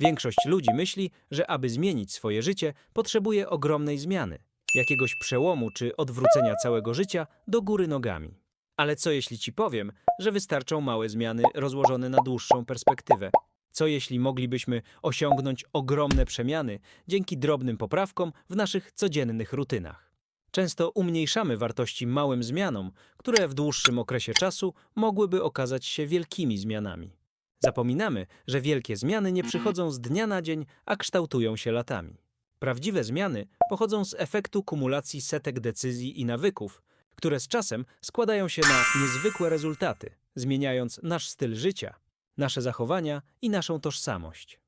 Większość ludzi myśli, że aby zmienić swoje życie, potrzebuje ogromnej zmiany, jakiegoś przełomu czy odwrócenia całego życia do góry nogami. Ale co jeśli ci powiem, że wystarczą małe zmiany rozłożone na dłuższą perspektywę? Co jeśli moglibyśmy osiągnąć ogromne przemiany dzięki drobnym poprawkom w naszych codziennych rutynach? Często umniejszamy wartości małym zmianom, które w dłuższym okresie czasu mogłyby okazać się wielkimi zmianami. Zapominamy, że wielkie zmiany nie przychodzą z dnia na dzień, a kształtują się latami. Prawdziwe zmiany pochodzą z efektu kumulacji setek decyzji i nawyków, które z czasem składają się na niezwykłe rezultaty, zmieniając nasz styl życia, nasze zachowania i naszą tożsamość.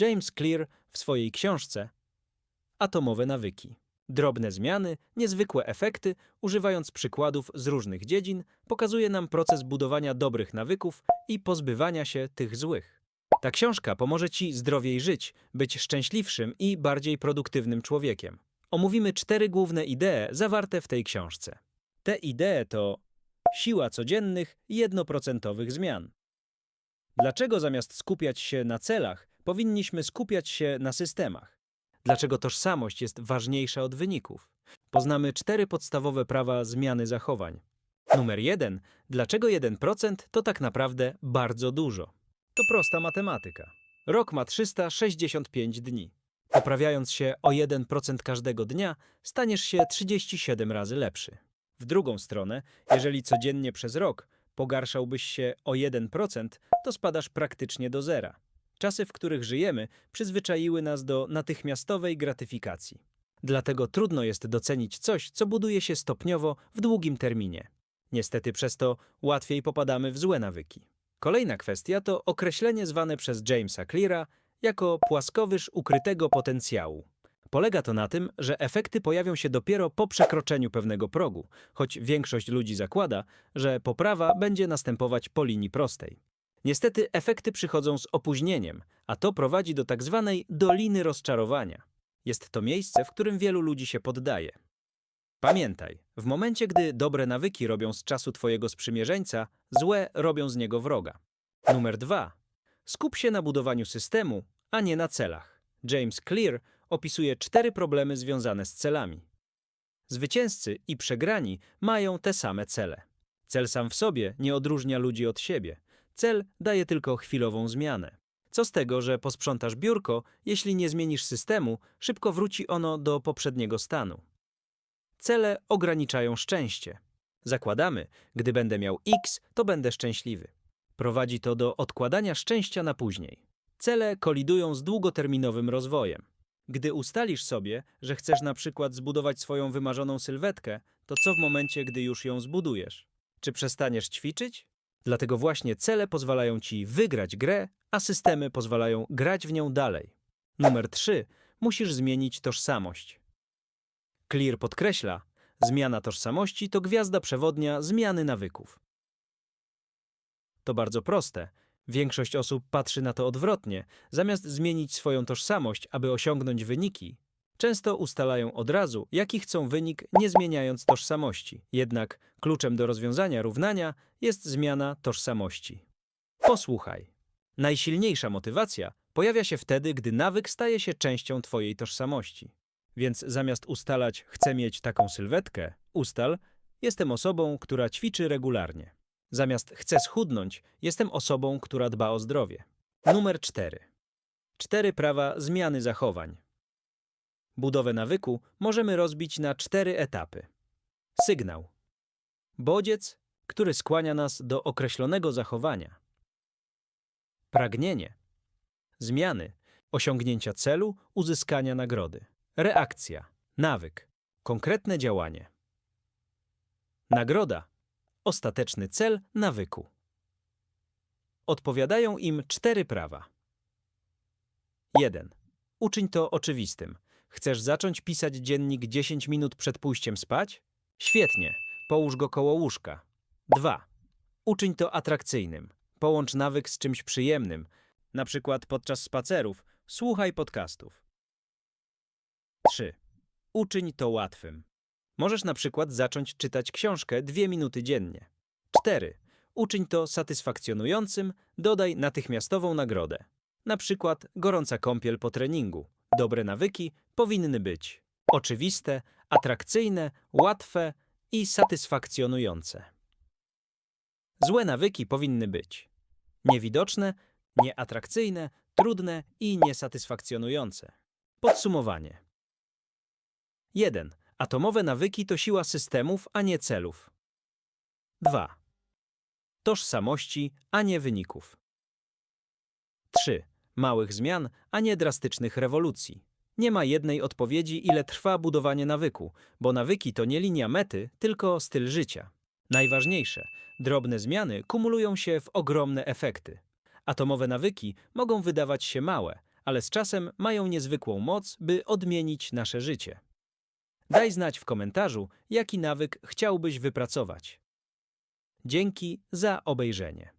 James Clear w swojej książce Atomowe nawyki. Drobne zmiany, niezwykłe efekty, używając przykładów z różnych dziedzin, pokazuje nam proces budowania dobrych nawyków i pozbywania się tych złych. Ta książka pomoże Ci zdrowiej żyć, być szczęśliwszym i bardziej produktywnym człowiekiem. Omówimy cztery główne idee zawarte w tej książce. Te idee to siła codziennych, jednoprocentowych zmian. Dlaczego zamiast skupiać się na celach, powinniśmy skupiać się na systemach? Dlaczego tożsamość jest ważniejsza od wyników? Poznamy cztery podstawowe prawa zmiany zachowań. Numer jeden. Dlaczego 1% to tak naprawdę bardzo dużo? To prosta matematyka. Rok ma 365 dni. Poprawiając się o 1% każdego dnia, staniesz się 37 razy lepszy. W drugą stronę, jeżeli codziennie przez rok pogarszałbyś się o 1%, to spadasz praktycznie do zera. Czasy, w których żyjemy, przyzwyczaiły nas do natychmiastowej gratyfikacji. Dlatego trudno jest docenić coś, co buduje się stopniowo w długim terminie. Niestety przez to łatwiej popadamy w złe nawyki. Kolejna kwestia to określenie zwane przez Jamesa Cleara jako płaskowyż ukrytego potencjału. Polega to na tym, że efekty pojawią się dopiero po przekroczeniu pewnego progu, choć większość ludzi zakłada, że poprawa będzie następować po linii prostej. Niestety efekty przychodzą z opóźnieniem, a to prowadzi do tak zwanej doliny rozczarowania. Jest to miejsce, w którym wielu ludzi się poddaje. Pamiętaj, w momencie, gdy dobre nawyki robią z czasu twojego sprzymierzeńca, złe robią z niego wroga. Numer dwa. Skup się na budowaniu systemu, a nie na celach. James Clear opisuje cztery problemy związane z celami. Zwycięzcy i przegrani mają te same cele. Cel sam w sobie nie odróżnia ludzi od siebie. Cel daje tylko chwilową zmianę. Co z tego, że posprzątasz biurko, jeśli nie zmienisz systemu, szybko wróci ono do poprzedniego stanu. Cele ograniczają szczęście. Zakładamy, gdy będę miał X, to będę szczęśliwy. Prowadzi to do odkładania szczęścia na później. Cele kolidują z długoterminowym rozwojem. Gdy ustalisz sobie, że chcesz na przykład zbudować swoją wymarzoną sylwetkę, to co w momencie, gdy już ją zbudujesz? Czy przestaniesz ćwiczyć? Dlatego właśnie cele pozwalają ci wygrać grę, a systemy pozwalają grać w nią dalej. Numer 3. Musisz zmienić tożsamość. Clear podkreśla, zmiana tożsamości to gwiazda przewodnia zmiany nawyków. To bardzo proste. Większość osób patrzy na to odwrotnie. Zamiast zmienić swoją tożsamość, aby osiągnąć wyniki, często ustalają od razu, jaki chcą wynik, nie zmieniając tożsamości. Jednak kluczem do rozwiązania równania jest zmiana tożsamości. Posłuchaj. Najsilniejsza motywacja pojawia się wtedy, gdy nawyk staje się częścią Twojej tożsamości. Więc zamiast ustalać, chcę mieć taką sylwetkę, ustal, jestem osobą, która ćwiczy regularnie. Zamiast chcę schudnąć, jestem osobą, która dba o zdrowie. Numer 4. Cztery prawa zmiany zachowań. Budowę nawyku możemy rozbić na cztery etapy. Sygnał. Bodziec, który skłania nas do określonego zachowania. Pragnienie. Zmiany. Osiągnięcia celu, uzyskania nagrody. Reakcja. Nawyk. Konkretne działanie. Nagroda. Ostateczny cel nawyku. Odpowiadają im cztery prawa. 1. Uczyń to oczywistym. Chcesz zacząć pisać dziennik 10 minut przed pójściem spać? Świetnie. Połóż go koło łóżka. 2. Uczyń to atrakcyjnym. Połącz nawyk z czymś przyjemnym. Na przykład podczas spacerów słuchaj podcastów. 3. Uczyń to łatwym. Możesz na przykład zacząć czytać książkę dwie minuty dziennie. 4. Uczyń to satysfakcjonującym, dodaj natychmiastową nagrodę. na przykład gorąca kąpiel po treningu. Dobre nawyki powinny być oczywiste, atrakcyjne, łatwe i satysfakcjonujące. Złe nawyki powinny być niewidoczne, nieatrakcyjne, trudne i niesatysfakcjonujące. Podsumowanie. 1. Atomowe nawyki to siła systemów, a nie celów. 2. Tożsamości, a nie wyników. 3. Małych zmian, a nie drastycznych rewolucji. Nie ma jednej odpowiedzi, ile trwa budowanie nawyku, bo nawyki to nie linia mety, tylko styl życia. Najważniejsze, drobne zmiany kumulują się w ogromne efekty. Atomowe nawyki mogą wydawać się małe, ale z czasem mają niezwykłą moc, by odmienić nasze życie. Daj znać w komentarzu, jaki nawyk chciałbyś wypracować. Dzięki za obejrzenie.